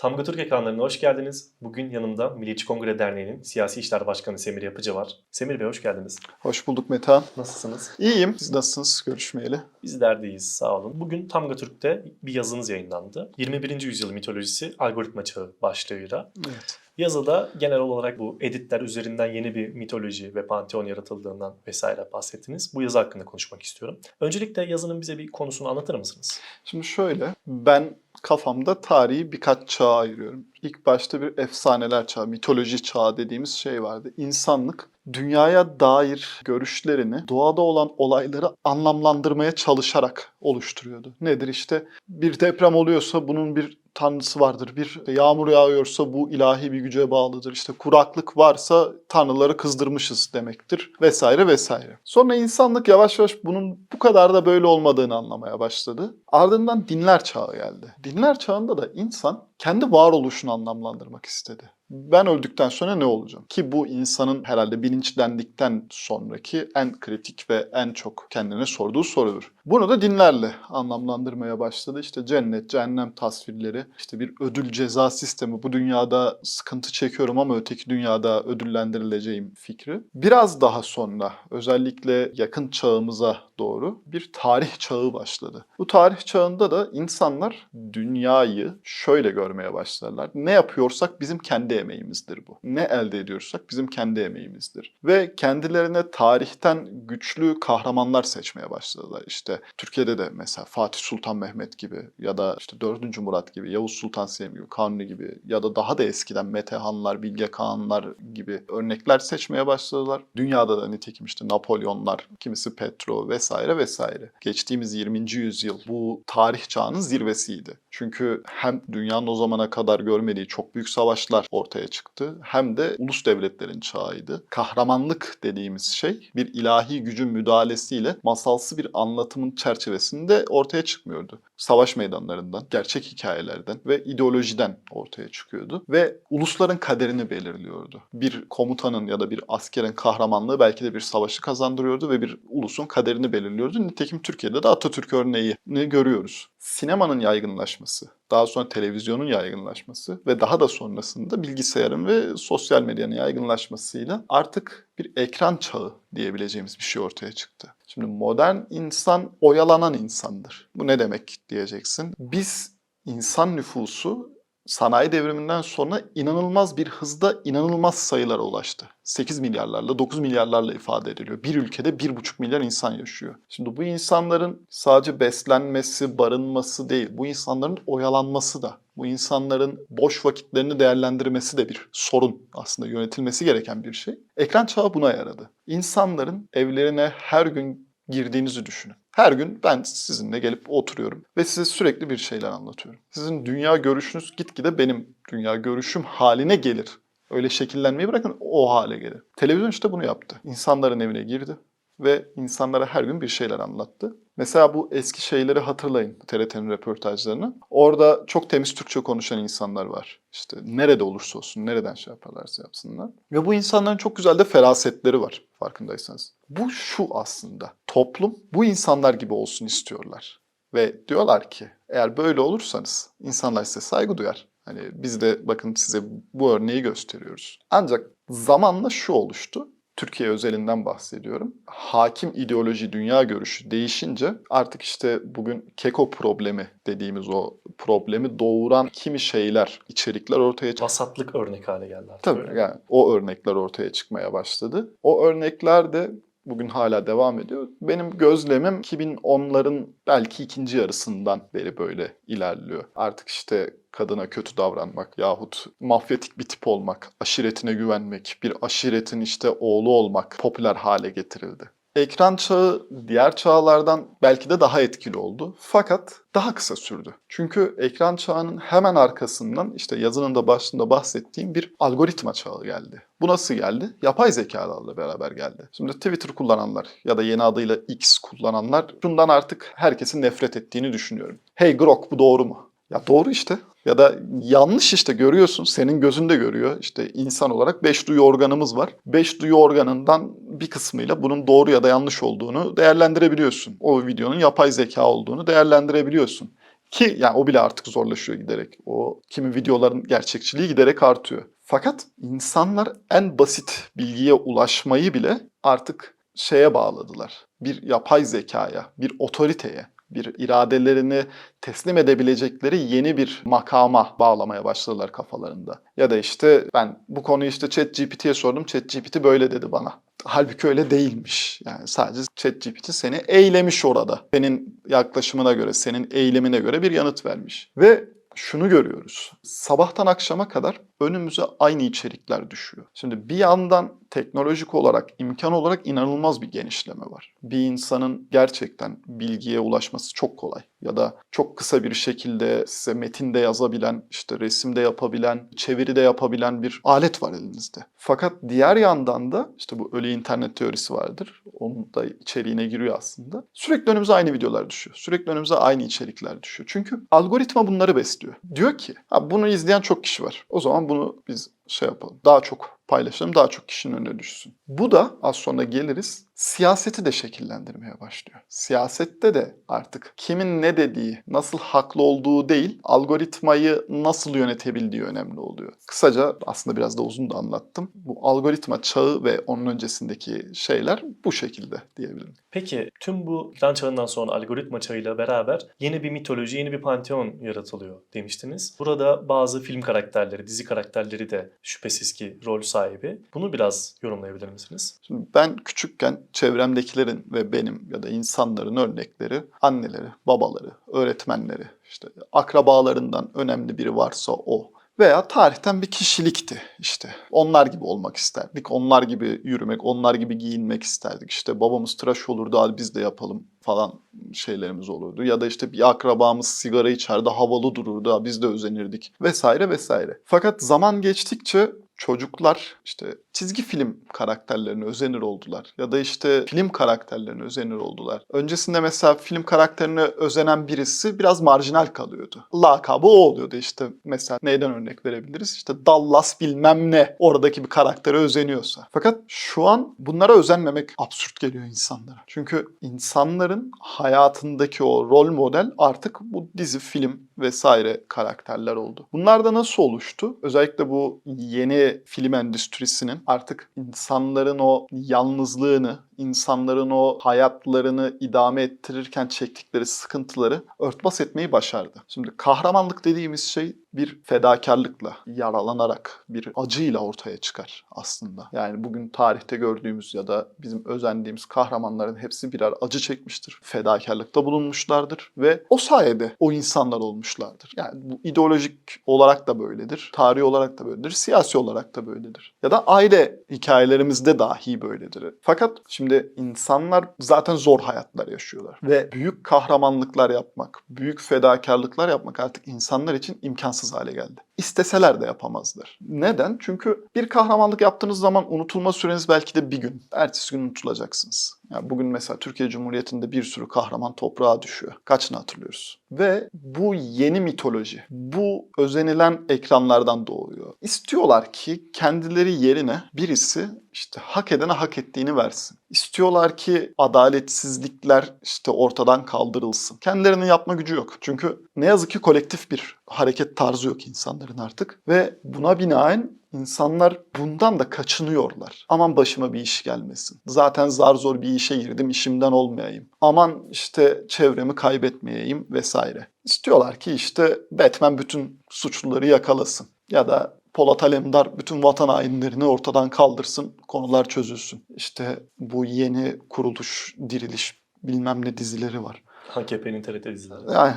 Tamga Türk ekranlarına hoş geldiniz. Bugün yanımda Milliyetçi Kongre Derneği'nin Siyasi İşler Başkanı Semir Yapıcı var. Semir Bey hoş geldiniz. Hoş bulduk Metehan. Nasılsınız? İyiyim. Siz nasılsınız görüşmeyeli? Bizler deyiz, sağ olun. Bugün Tamga Türk'te bir yazınız yayınlandı. 21. yüzyıl mitolojisi algoritma çağı başlığıyla. Evet. Yazıda genel olarak bu editler üzerinden yeni bir mitoloji ve panteon yaratıldığından vesaire bahsettiniz. Bu yazı hakkında konuşmak istiyorum. Öncelikle yazının bize bir konusunu anlatır mısınız? Şimdi şöyle, ben kafamda tarihi birkaç çağa ayırıyorum. İlk başta bir efsaneler çağı, mitoloji çağı dediğimiz şey vardı. İnsanlık dünyaya dair görüşlerini, doğada olan olayları anlamlandırmaya çalışarak oluşturuyordu. Nedir işte bir deprem oluyorsa bunun bir tanrısı vardır. Bir yağmur yağıyorsa bu ilahi bir güce bağlıdır. İşte kuraklık varsa tanrıları kızdırmışız demektir vesaire vesaire. Sonra insanlık yavaş yavaş bunun bu kadar da böyle olmadığını anlamaya başladı. Ardından dinler çağı geldi. Dinler çağında da insan kendi varoluşunu anlamlandırmak istedi. Ben öldükten sonra ne olacağım? Ki bu insanın herhalde bilinçlendikten sonraki en kritik ve en çok kendine sorduğu sorudur. Bunu da dinlerle anlamlandırmaya başladı. İşte cennet, cehennem tasvirleri, işte bir ödül ceza sistemi. Bu dünyada sıkıntı çekiyorum ama öteki dünyada ödüllendirileceğim fikri. Biraz daha sonra özellikle yakın çağımıza doğru bir tarih çağı başladı. Bu tarih çağında da insanlar dünyayı şöyle görmeye başlarlar. Ne yapıyorsak bizim kendi emeğimizdir bu. Ne elde ediyorsak bizim kendi emeğimizdir. Ve kendilerine tarihten güçlü kahramanlar seçmeye başladılar. İşte Türkiye'de de mesela Fatih Sultan Mehmet gibi ya da işte 4. Murat gibi, Yavuz Sultan Selim gibi, Kanuni gibi ya da daha da eskiden Metehanlar, Bilge Kağanlar gibi örnekler seçmeye başladılar. Dünyada da nitekim işte Napolyonlar, kimisi Petro vesaire vesaire. Geçtiğimiz 20. yüzyıl bu tarih çağının zirvesiydi. Çünkü hem dünyanın o zamana kadar görmediği çok büyük savaşlar ortaya çıktı hem de ulus devletlerin çağıydı. Kahramanlık dediğimiz şey bir ilahi gücün müdahalesiyle masalsı bir anlatımın çerçevesinde ortaya çıkmıyordu. Savaş meydanlarından, gerçek hikayelerden ve ideolojiden ortaya çıkıyordu ve ulusların kaderini belirliyordu. Bir komutanın ya da bir askerin kahramanlığı belki de bir savaşı kazandırıyordu ve bir ulusun kaderini belirliyordu. Nitekim Türkiye'de de Atatürk örneğini görüyoruz. Sinemanın yaygınlaşması, daha sonra televizyonun yaygınlaşması ve daha da sonrasında bilgisayarın ve sosyal medyanın yaygınlaşmasıyla artık bir ekran çağı diyebileceğimiz bir şey ortaya çıktı. Şimdi modern insan oyalanan insandır. Bu ne demek diyeceksin. Biz insan nüfusu sanayi devriminden sonra inanılmaz bir hızda inanılmaz sayılara ulaştı. 8 milyarlarla, 9 milyarlarla ifade ediliyor. Bir ülkede 1,5 milyar insan yaşıyor. Şimdi bu insanların sadece beslenmesi, barınması değil, bu insanların oyalanması da, bu insanların boş vakitlerini değerlendirmesi de bir sorun aslında yönetilmesi gereken bir şey. Ekran çağı buna yaradı. İnsanların evlerine her gün girdiğinizi düşünün. Her gün ben sizinle gelip oturuyorum ve size sürekli bir şeyler anlatıyorum. Sizin dünya görüşünüz gitgide benim dünya görüşüm haline gelir. Öyle şekillenmeyi bırakın o hale gelir. Televizyon işte bunu yaptı. İnsanların evine girdi ve insanlara her gün bir şeyler anlattı. Mesela bu eski şeyleri hatırlayın TRT'nin röportajlarını. Orada çok temiz Türkçe konuşan insanlar var. İşte nerede olursa olsun, nereden şey yaparlarsa yapsınlar. Ve bu insanların çok güzel de ferasetleri var farkındaysanız. Bu şu aslında. Toplum bu insanlar gibi olsun istiyorlar. Ve diyorlar ki eğer böyle olursanız insanlar size saygı duyar. Hani biz de bakın size bu örneği gösteriyoruz. Ancak zamanla şu oluştu. Türkiye özelinden bahsediyorum. Hakim ideoloji, dünya görüşü değişince artık işte bugün keko problemi dediğimiz o problemi doğuran kimi şeyler, içerikler ortaya çıktı. Vasatlık örnek hale geldi artık. Tabii yani o örnekler ortaya çıkmaya başladı. O örnekler de bugün hala devam ediyor. Benim gözlemim 2010'ların belki ikinci yarısından beri böyle ilerliyor. Artık işte kadına kötü davranmak yahut mafyatik bir tip olmak, aşiretine güvenmek, bir aşiretin işte oğlu olmak popüler hale getirildi. Ekran çağı diğer çağlardan belki de daha etkili oldu. Fakat daha kısa sürdü. Çünkü ekran çağının hemen arkasından işte yazının da başında bahsettiğim bir algoritma çağı geldi. Bu nasıl geldi? Yapay zekalarla beraber geldi. Şimdi Twitter kullananlar ya da yeni adıyla X kullananlar şundan artık herkesin nefret ettiğini düşünüyorum. Hey Grok bu doğru mu? Ya doğru işte. Ya da yanlış işte görüyorsun. Senin gözünde görüyor. İşte insan olarak beş duyu organımız var. Beş duyu organından bir kısmıyla bunun doğru ya da yanlış olduğunu değerlendirebiliyorsun. O videonun yapay zeka olduğunu değerlendirebiliyorsun. Ki yani o bile artık zorlaşıyor giderek. O kimi videoların gerçekçiliği giderek artıyor. Fakat insanlar en basit bilgiye ulaşmayı bile artık şeye bağladılar. Bir yapay zekaya, bir otoriteye, bir iradelerini teslim edebilecekleri yeni bir makama bağlamaya başladılar kafalarında. Ya da işte ben bu konuyu işte ChatGPT'ye sordum. ChatGPT böyle dedi bana. Halbuki öyle değilmiş. Yani sadece ChatGPT seni eylemiş orada. Senin yaklaşımına göre, senin eylemine göre bir yanıt vermiş. Ve şunu görüyoruz. Sabahtan akşama kadar önümüze aynı içerikler düşüyor. Şimdi bir yandan teknolojik olarak, imkan olarak inanılmaz bir genişleme var. Bir insanın gerçekten bilgiye ulaşması çok kolay. Ya da çok kısa bir şekilde size metinde yazabilen, işte resimde yapabilen, çeviride yapabilen bir alet var elinizde. Fakat diğer yandan da işte bu ölü internet teorisi vardır. Onun da içeriğine giriyor aslında. Sürekli önümüze aynı videolar düşüyor. Sürekli önümüze aynı içerikler düşüyor. Çünkü algoritma bunları besliyor. Diyor ki bunu izleyen çok kişi var. O zaman bunu biz şey yapalım. Daha çok paylaşalım, daha çok kişinin önüne düşsün. Bu da az sonra geliriz siyaseti de şekillendirmeye başlıyor. Siyasette de artık kimin ne dediği, nasıl haklı olduğu değil, algoritmayı nasıl yönetebildiği önemli oluyor. Kısaca aslında biraz da uzun da anlattım. Bu algoritma çağı ve onun öncesindeki şeyler bu şekilde diyebilirim. Peki tüm bu ekran çağından sonra algoritma çağıyla beraber yeni bir mitoloji, yeni bir panteon yaratılıyor demiştiniz. Burada bazı film karakterleri, dizi karakterleri de şüphesiz ki rol sahibi. Bunu biraz yorumlayabilir misiniz? Şimdi ben küçükken çevremdekilerin ve benim ya da insanların örnekleri anneleri, babaları, öğretmenleri, işte akrabalarından önemli biri varsa o veya tarihten bir kişilikti işte. Onlar gibi olmak isterdik, onlar gibi yürümek, onlar gibi giyinmek isterdik. İşte babamız tıraş olurdu, hadi biz de yapalım falan şeylerimiz olurdu. Ya da işte bir akrabamız sigara içerdi, havalı dururdu, biz de özenirdik vesaire vesaire. Fakat zaman geçtikçe çocuklar işte çizgi film karakterlerine özenir oldular. Ya da işte film karakterlerine özenir oldular. Öncesinde mesela film karakterine özenen birisi biraz marjinal kalıyordu. Lakabı o oluyordu işte. Mesela neyden örnek verebiliriz? İşte Dallas bilmem ne oradaki bir karaktere özeniyorsa. Fakat şu an bunlara özenmemek absürt geliyor insanlara. Çünkü insanların hayatındaki o rol model artık bu dizi, film vesaire karakterler oldu. Bunlar da nasıl oluştu? Özellikle bu yeni film endüstrisinin artık insanların o yalnızlığını, insanların o hayatlarını idame ettirirken çektikleri sıkıntıları örtbas etmeyi başardı. Şimdi kahramanlık dediğimiz şey bir fedakarlıkla, yaralanarak, bir acıyla ortaya çıkar aslında. Yani bugün tarihte gördüğümüz ya da bizim özendiğimiz kahramanların hepsi birer acı çekmiştir. Fedakarlıkta bulunmuşlardır ve o sayede o insanlar olmuşlardır. Yani bu ideolojik olarak da böyledir, tarihi olarak da böyledir, siyasi olarak da böyledir. Ya da aile hikayelerimizde dahi böyledir. Fakat şimdi insanlar zaten zor hayatlar yaşıyorlar ve büyük kahramanlıklar yapmak, büyük fedakarlıklar yapmak artık insanlar için imkansız hale geldi. İsteseler de yapamazlar. Neden? Çünkü bir kahramanlık yaptığınız zaman unutulma süreniz belki de bir gün. Ertesi gün unutulacaksınız. Yani bugün mesela Türkiye Cumhuriyeti'nde bir sürü kahraman toprağa düşüyor. Kaçını hatırlıyoruz? Ve bu yeni mitoloji, bu özenilen ekranlardan doğuyor. İstiyorlar ki kendileri yerine birisi işte hak edene hak ettiğini versin. İstiyorlar ki adaletsizlikler işte ortadan kaldırılsın. Kendilerinin yapma gücü yok. Çünkü ne yazık ki kolektif bir hareket tarzı yok insanların artık. Ve buna binaen insanlar bundan da kaçınıyorlar. Aman başıma bir iş gelmesin. Zaten zar zor bir işe girdim, işimden olmayayım. Aman işte çevremi kaybetmeyeyim vesaire. İstiyorlar ki işte Batman bütün suçluları yakalasın. Ya da Polat Alemdar bütün vatan hainlerini ortadan kaldırsın, konular çözülsün. İşte bu yeni kuruluş, diriliş bilmem ne dizileri var. AKP'nin TRT dizileri. Yani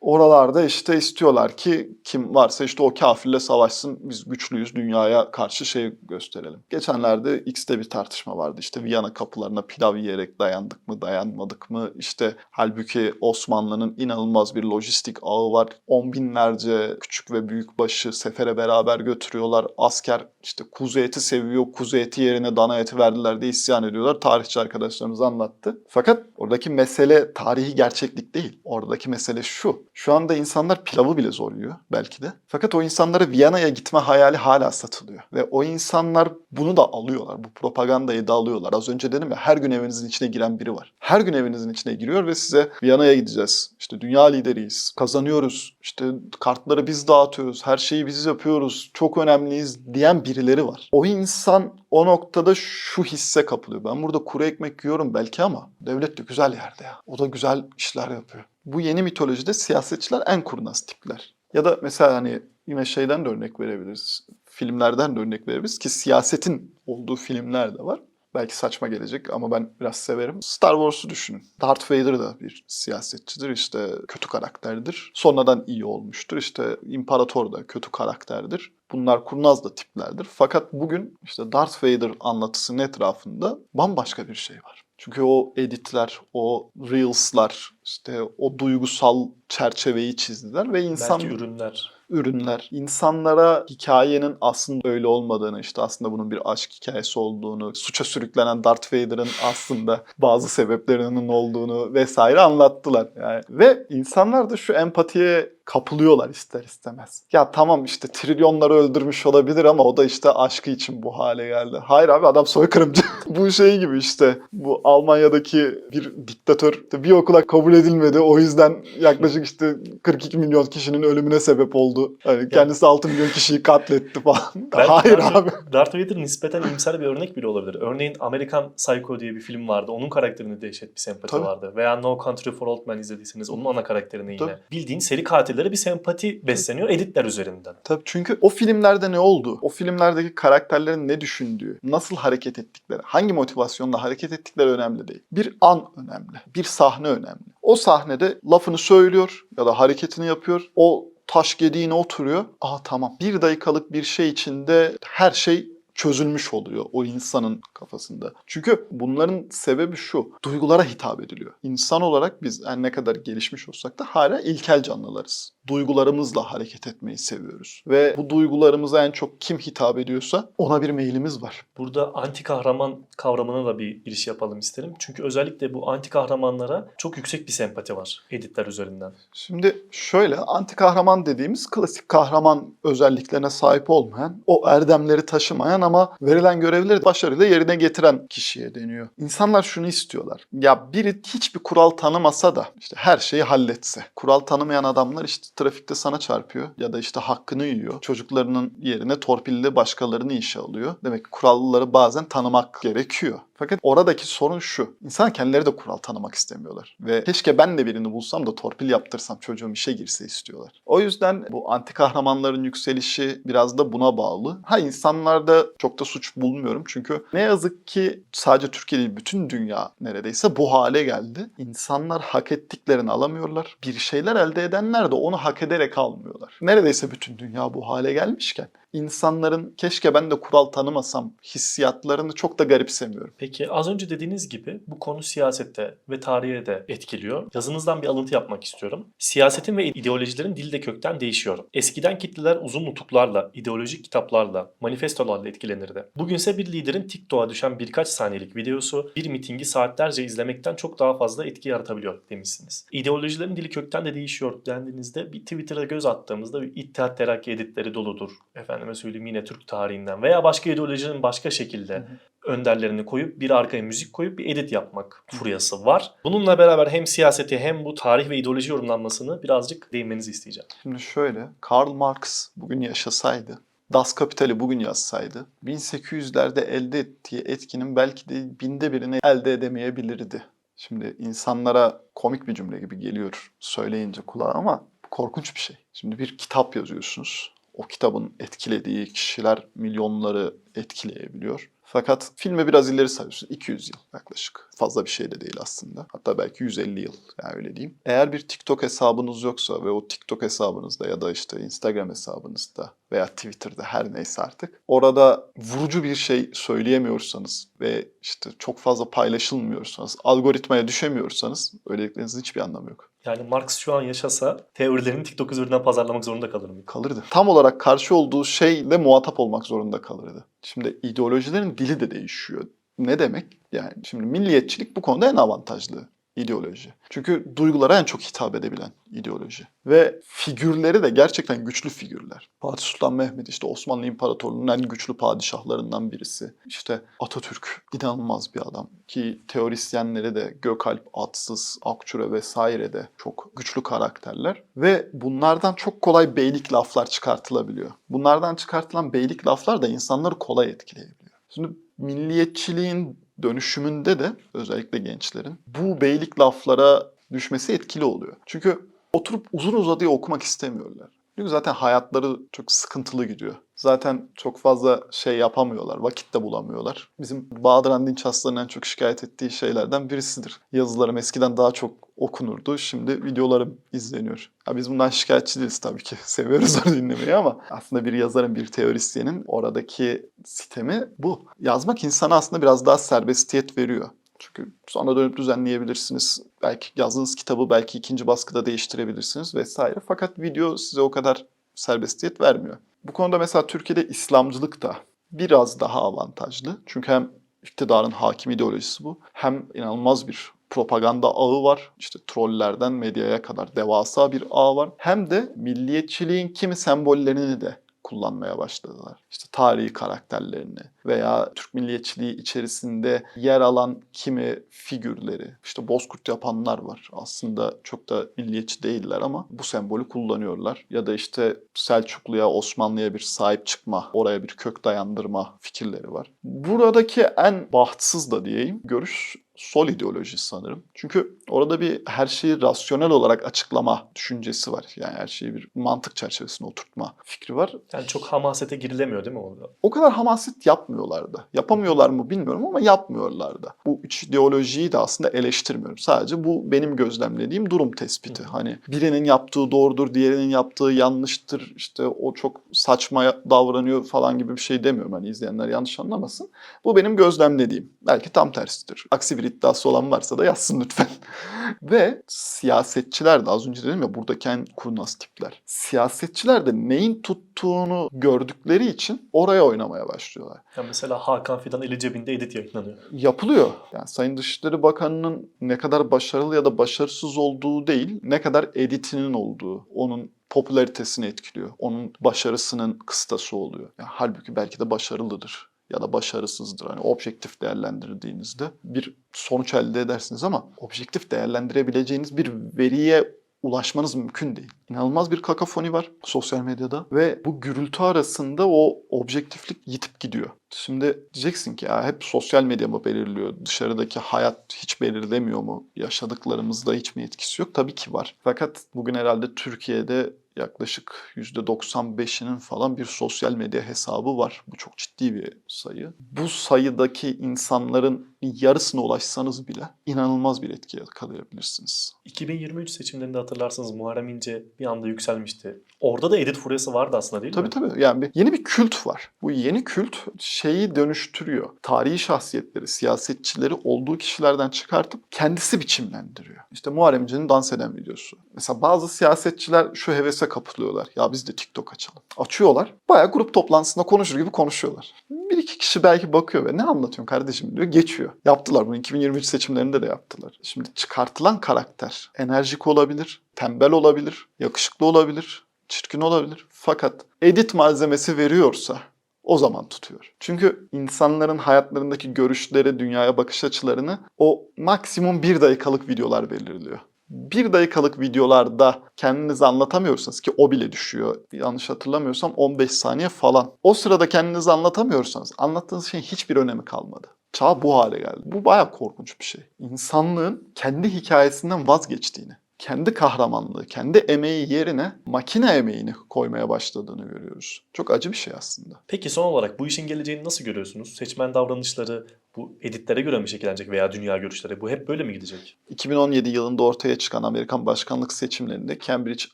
oralarda işte istiyorlar ki kim varsa işte o kafirle savaşsın biz güçlüyüz dünyaya karşı şey gösterelim. Geçenlerde X'te bir tartışma vardı işte Viyana kapılarına pilav yiyerek dayandık mı dayanmadık mı işte halbuki Osmanlı'nın inanılmaz bir lojistik ağı var. On binlerce küçük ve büyük başı sefere beraber götürüyorlar. Asker işte kuzu eti seviyor kuzu eti yerine dana eti verdiler diye isyan ediyorlar. Tarihçi arkadaşlarımız anlattı. Fakat oradaki mesele tarihi gerçek gerçeklik değil. Oradaki mesele şu. Şu anda insanlar pilavı bile zorluyor belki de. Fakat o insanlara Viyana'ya gitme hayali hala satılıyor. Ve o insanlar bunu da alıyorlar. Bu propagandayı da alıyorlar. Az önce dedim ya her gün evinizin içine giren biri var. Her gün evinizin içine giriyor ve size Viyana'ya gideceğiz. İşte dünya lideriyiz. Kazanıyoruz. İşte kartları biz dağıtıyoruz. Her şeyi biz yapıyoruz. Çok önemliyiz diyen birileri var. O insan o noktada şu hisse kapılıyor. Ben burada kuru ekmek yiyorum belki ama devlet de güzel yerde ya. O da güzel işler yapıyor. Bu yeni mitolojide siyasetçiler en kurnaz tipler. Ya da mesela hani yine şeyden de örnek verebiliriz. Filmlerden de örnek verebiliriz ki siyasetin olduğu filmler de var. Belki saçma gelecek ama ben biraz severim. Star Wars'u düşünün. Darth Vader da bir siyasetçidir. işte kötü karakterdir. Sonradan iyi olmuştur. İşte İmparator da kötü karakterdir. Bunlar kurnaz da tiplerdir. Fakat bugün işte Darth Vader anlatısının etrafında bambaşka bir şey var. Çünkü o editler, o reels'lar, işte o duygusal çerçeveyi çizdiler ve insan Belki ürünler. Ürünler insanlara hikayenin aslında öyle olmadığını, işte aslında bunun bir aşk hikayesi olduğunu, suça sürüklenen Darth Vader'ın aslında bazı sebeplerinin olduğunu vesaire anlattılar. Yani ve insanlar da şu empatiye kapılıyorlar ister istemez. Ya tamam işte trilyonları öldürmüş olabilir ama o da işte aşkı için bu hale geldi. Hayır abi adam soykırımcı. bu şey gibi işte bu Almanya'daki bir diktatör bir okula kabul edilmedi. O yüzden yaklaşık işte 42 milyon kişinin ölümüne sebep oldu. Hani kendisi 6 milyon kişiyi katletti falan. Belki Hayır Darth- abi. Darth Vader nispeten iyimser bir örnek bile olabilir. Örneğin Amerikan Psycho diye bir film vardı. Onun karakterinde dehşet bir sempati Tabii. vardı. Veya No Country for Old Men izlediyseniz onun ana karakterine yine. Tabii. Bildiğin seri katillere bir sempati besleniyor editler üzerinden. Tabii çünkü o filmlerde ne oldu? O filmlerdeki karakterlerin ne düşündüğü, nasıl hareket ettikleri, hangi motivasyonla hareket ettikleri önemli değil. Bir an önemli, bir sahne önemli. O sahnede lafını söylüyor ya da hareketini yapıyor. O taş gediğine oturuyor. Aa tamam. Bir dakikalık bir şey içinde her şey çözülmüş oluyor o insanın kafasında. Çünkü bunların sebebi şu. Duygulara hitap ediliyor. İnsan olarak biz her ne kadar gelişmiş olsak da hala ilkel canlılarız. Duygularımızla hareket etmeyi seviyoruz. Ve bu duygularımıza en çok kim hitap ediyorsa ona bir meylimiz var. Burada anti kahraman kavramına da bir giriş yapalım isterim. Çünkü özellikle bu anti kahramanlara çok yüksek bir sempati var editler üzerinden. Şimdi şöyle anti kahraman dediğimiz klasik kahraman özelliklerine sahip olmayan, o erdemleri taşımayan ama verilen görevleri başarıyla yerine getiren kişiye deniyor. İnsanlar şunu istiyorlar. Ya biri hiçbir kural tanımasa da işte her şeyi halletse. Kural tanımayan adamlar işte trafikte sana çarpıyor ya da işte hakkını yiyor. Çocuklarının yerine torpille başkalarını işe alıyor. Demek ki kuralları bazen tanımak gerekiyor. Fakat oradaki sorun şu. İnsan kendileri de kural tanımak istemiyorlar. Ve keşke ben de birini bulsam da torpil yaptırsam çocuğum işe girse istiyorlar. O yüzden bu anti kahramanların yükselişi biraz da buna bağlı. Ha insanlarda çok da suç bulmuyorum. Çünkü ne yazık ki sadece Türkiye değil bütün dünya neredeyse bu hale geldi. İnsanlar hak ettiklerini alamıyorlar. Bir şeyler elde edenler de onu hak ederek almıyorlar. Neredeyse bütün dünya bu hale gelmişken insanların keşke ben de kural tanımasam hissiyatlarını çok da garipsemiyorum. Peki az önce dediğiniz gibi bu konu siyasette ve tarihe de etkiliyor. Yazınızdan bir alıntı yapmak istiyorum. Siyasetin ve ideolojilerin dili kökten değişiyor. Eskiden kitleler uzun nutuklarla, ideolojik kitaplarla, manifestolarla etkilenirdi. Bugünse bir liderin TikTok'a düşen birkaç saniyelik videosu bir mitingi saatlerce izlemekten çok daha fazla etki yaratabiliyor demişsiniz. İdeolojilerin dili kökten de değişiyor dendiğinizde bir Twitter'a göz attığımızda bir İttihat Terakki editleri doludur. Efendime söyleyeyim yine Türk tarihinden veya başka ideolojinin başka şekilde önderlerini koyup bir arkaya müzik koyup bir edit yapmak furyası var. Bununla beraber hem siyaseti hem bu tarih ve ideoloji yorumlanmasını birazcık değinmenizi isteyeceğim. Şimdi şöyle, Karl Marx bugün yaşasaydı, Das Kapital'i bugün yazsaydı, 1800'lerde elde ettiği etkinin belki de binde birini elde edemeyebilirdi. Şimdi insanlara komik bir cümle gibi geliyor söyleyince kulağa ama korkunç bir şey. Şimdi bir kitap yazıyorsunuz. O kitabın etkilediği kişiler milyonları etkileyebiliyor. Fakat filme biraz ileri sayıyorsun. 200 yıl yaklaşık. Fazla bir şey de değil aslında. Hatta belki 150 yıl. Yani öyle diyeyim. Eğer bir TikTok hesabınız yoksa ve o TikTok hesabınızda ya da işte Instagram hesabınızda veya Twitter'da her neyse artık orada vurucu bir şey söyleyemiyorsanız ve işte çok fazla paylaşılmıyorsanız, algoritmaya düşemiyorsanız öyleliklerinizin hiçbir anlamı yok. Yani Marx şu an yaşasa teorilerini TikTok üzerinden pazarlamak zorunda kalır mıydı? kalırdı. Tam olarak karşı olduğu şeyle muhatap olmak zorunda kalırdı. Şimdi ideolojilerin dili de değişiyor. Ne demek? Yani şimdi milliyetçilik bu konuda en avantajlı ideoloji. Çünkü duygulara en çok hitap edebilen ideoloji. Ve figürleri de gerçekten güçlü figürler. Fatih Sultan Mehmet işte Osmanlı İmparatorluğu'nun en güçlü padişahlarından birisi. İşte Atatürk inanılmaz bir adam. Ki teorisyenleri de Gökalp, Atsız, Akçura vesaire de çok güçlü karakterler. Ve bunlardan çok kolay beylik laflar çıkartılabiliyor. Bunlardan çıkartılan beylik laflar da insanları kolay etkileyebiliyor. Şimdi milliyetçiliğin dönüşümünde de özellikle gençlerin bu beylik laflara düşmesi etkili oluyor. Çünkü oturup uzun uzadıya okumak istemiyorlar. Çünkü zaten hayatları çok sıkıntılı gidiyor. Zaten çok fazla şey yapamıyorlar, vakit de bulamıyorlar. Bizim Bağdıran Dinç Aslan'ın en çok şikayet ettiği şeylerden birisidir. Yazılarım eskiden daha çok okunurdu, şimdi videolarım izleniyor. Ha biz bundan şikayetçi değiliz tabii ki. Seviyoruz onu dinlemeyi ama aslında bir yazarın, bir teorisyenin oradaki sitemi bu. Yazmak insana aslında biraz daha serbestiyet veriyor. Çünkü sonra dönüp düzenleyebilirsiniz. Belki yazdığınız kitabı belki ikinci baskıda değiştirebilirsiniz vesaire. Fakat video size o kadar serbestiyet vermiyor. Bu konuda mesela Türkiye'de İslamcılık da biraz daha avantajlı. Çünkü hem iktidarın hakim ideolojisi bu hem inanılmaz bir propaganda ağı var. İşte trollerden medyaya kadar devasa bir ağ var. Hem de milliyetçiliğin kimi sembollerini de kullanmaya başladılar. İşte tarihi karakterlerini veya Türk milliyetçiliği içerisinde yer alan kimi figürleri, işte bozkurt yapanlar var. Aslında çok da milliyetçi değiller ama bu sembolü kullanıyorlar. Ya da işte Selçuklu'ya, Osmanlı'ya bir sahip çıkma, oraya bir kök dayandırma fikirleri var. Buradaki en bahtsız da diyeyim görüş sol ideoloji sanırım. Çünkü orada bir her şeyi rasyonel olarak açıklama düşüncesi var. Yani her şeyi bir mantık çerçevesine oturtma fikri var. Yani çok hamasete girilemiyor değil mi orada? O kadar hamaset yapmıyorlardı. Yapamıyorlar mı bilmiyorum ama yapmıyorlardı. Bu üç ideolojiyi de aslında eleştirmiyorum. Sadece bu benim gözlemlediğim durum tespiti. Hani birinin yaptığı doğrudur, diğerinin yaptığı yanlıştır. İşte o çok saçma davranıyor falan gibi bir şey demiyorum. Hani izleyenler yanlış anlamasın. Bu benim gözlemlediğim. Belki tam tersidir. Aksi bir iddiası olan varsa da yazsın lütfen. Ve siyasetçiler de az önce dedim ya buradaki en kurnaz tipler. Siyasetçiler de neyin tuttuğunu gördükleri için oraya oynamaya başlıyorlar. Yani mesela Hakan Fidan eli cebinde edit yayınlanıyor. Yapılıyor. Yani Sayın Dışişleri Bakanı'nın ne kadar başarılı ya da başarısız olduğu değil, ne kadar editinin olduğu, onun popülaritesini etkiliyor. Onun başarısının kıstası oluyor. Yani halbuki belki de başarılıdır ya da başarısızdır. Hani objektif değerlendirdiğinizde bir sonuç elde edersiniz ama objektif değerlendirebileceğiniz bir veriye ulaşmanız mümkün değil. İnanılmaz bir kakafoni var sosyal medyada ve bu gürültü arasında o objektiflik yitip gidiyor. Şimdi diyeceksin ki ya hep sosyal medya mı belirliyor? Dışarıdaki hayat hiç belirlemiyor mu? Yaşadıklarımızda hiç mi etkisi yok? Tabii ki var. Fakat bugün herhalde Türkiye'de yaklaşık %95'inin falan bir sosyal medya hesabı var. Bu çok ciddi bir sayı. Bu sayıdaki insanların yarısına ulaşsanız bile inanılmaz bir etki yakalayabilirsiniz. 2023 seçimlerinde hatırlarsanız Muharrem İnce bir anda yükselmişti. Orada da edit furyası vardı aslında değil Tabii mi? tabii. Yani bir, yeni bir kült var. Bu yeni kült şeyi dönüştürüyor. Tarihi şahsiyetleri, siyasetçileri olduğu kişilerden çıkartıp kendisi biçimlendiriyor. İşte Muharrem İnce'nin dans eden videosu. Mesela bazı siyasetçiler şu hevese kapılıyorlar. Ya biz de TikTok açalım. Açıyorlar. Bayağı grup toplantısında konuşur gibi konuşuyorlar. Bir iki kişi belki bakıyor ve ne anlatıyorsun kardeşim diyor. Geçiyor. Yaptılar bunu 2023 seçimlerinde de yaptılar. Şimdi çıkartılan karakter enerjik olabilir, tembel olabilir, yakışıklı olabilir, çirkin olabilir. Fakat edit malzemesi veriyorsa o zaman tutuyor. Çünkü insanların hayatlarındaki görüşleri, dünyaya bakış açılarını o maksimum bir dakikalık videolar belirliyor. Bir dakikalık videolarda kendinizi anlatamıyorsanız ki o bile düşüyor. Yanlış hatırlamıyorsam 15 saniye falan. O sırada kendinizi anlatamıyorsanız anlattığınız şeyin hiçbir önemi kalmadı. Çağ bu hale geldi. Bu bayağı korkunç bir şey. İnsanlığın kendi hikayesinden vazgeçtiğini, kendi kahramanlığı, kendi emeği yerine makine emeğini koymaya başladığını görüyoruz. Çok acı bir şey aslında. Peki son olarak bu işin geleceğini nasıl görüyorsunuz? Seçmen davranışları bu editlere göre mi şekillenecek veya dünya görüşleri? Bu hep böyle mi gidecek? 2017 yılında ortaya çıkan Amerikan başkanlık seçimlerinde Cambridge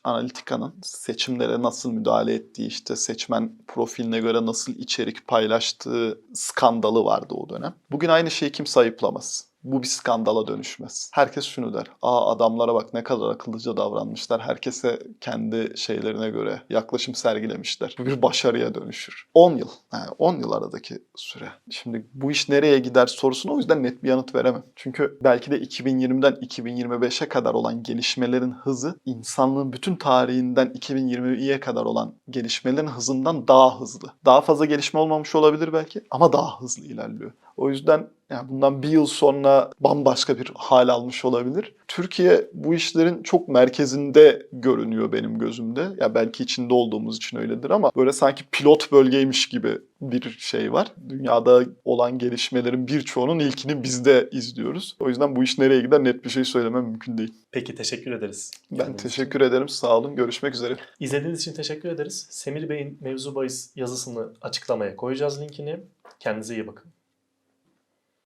Analytica'nın seçimlere nasıl müdahale ettiği, işte seçmen profiline göre nasıl içerik paylaştığı skandalı vardı o dönem. Bugün aynı şeyi kimse ayıplamaz. Bu bir skandala dönüşmez. Herkes şunu der. Aa adamlara bak ne kadar akıllıca davranmışlar. Herkese kendi şeylerine göre yaklaşım sergilemişler. Bu bir başarıya dönüşür. 10 yıl. Yani 10 yıl aradaki süre. Şimdi bu iş nereye gider sorusuna o yüzden net bir yanıt veremem. Çünkü belki de 2020'den 2025'e kadar olan gelişmelerin hızı insanlığın bütün tarihinden 2020'ye kadar olan gelişmelerin hızından daha hızlı. Daha fazla gelişme olmamış olabilir belki ama daha hızlı ilerliyor. O yüzden yani bundan bir yıl sonra bambaşka bir hal almış olabilir. Türkiye bu işlerin çok merkezinde görünüyor benim gözümde. Ya belki içinde olduğumuz için öyledir ama böyle sanki pilot bölgeymiş gibi bir şey var. Dünyada olan gelişmelerin birçoğunun ilkini bizde izliyoruz. O yüzden bu iş nereye gider net bir şey söylemem mümkün değil. Peki teşekkür ederiz. Ben Kendiniz için. teşekkür ederim. Sağ olun. Görüşmek üzere. İzlediğiniz için teşekkür ederiz. Semir Bey'in mevzu bahis yazısını açıklamaya koyacağız linkini. Kendinize iyi bakın.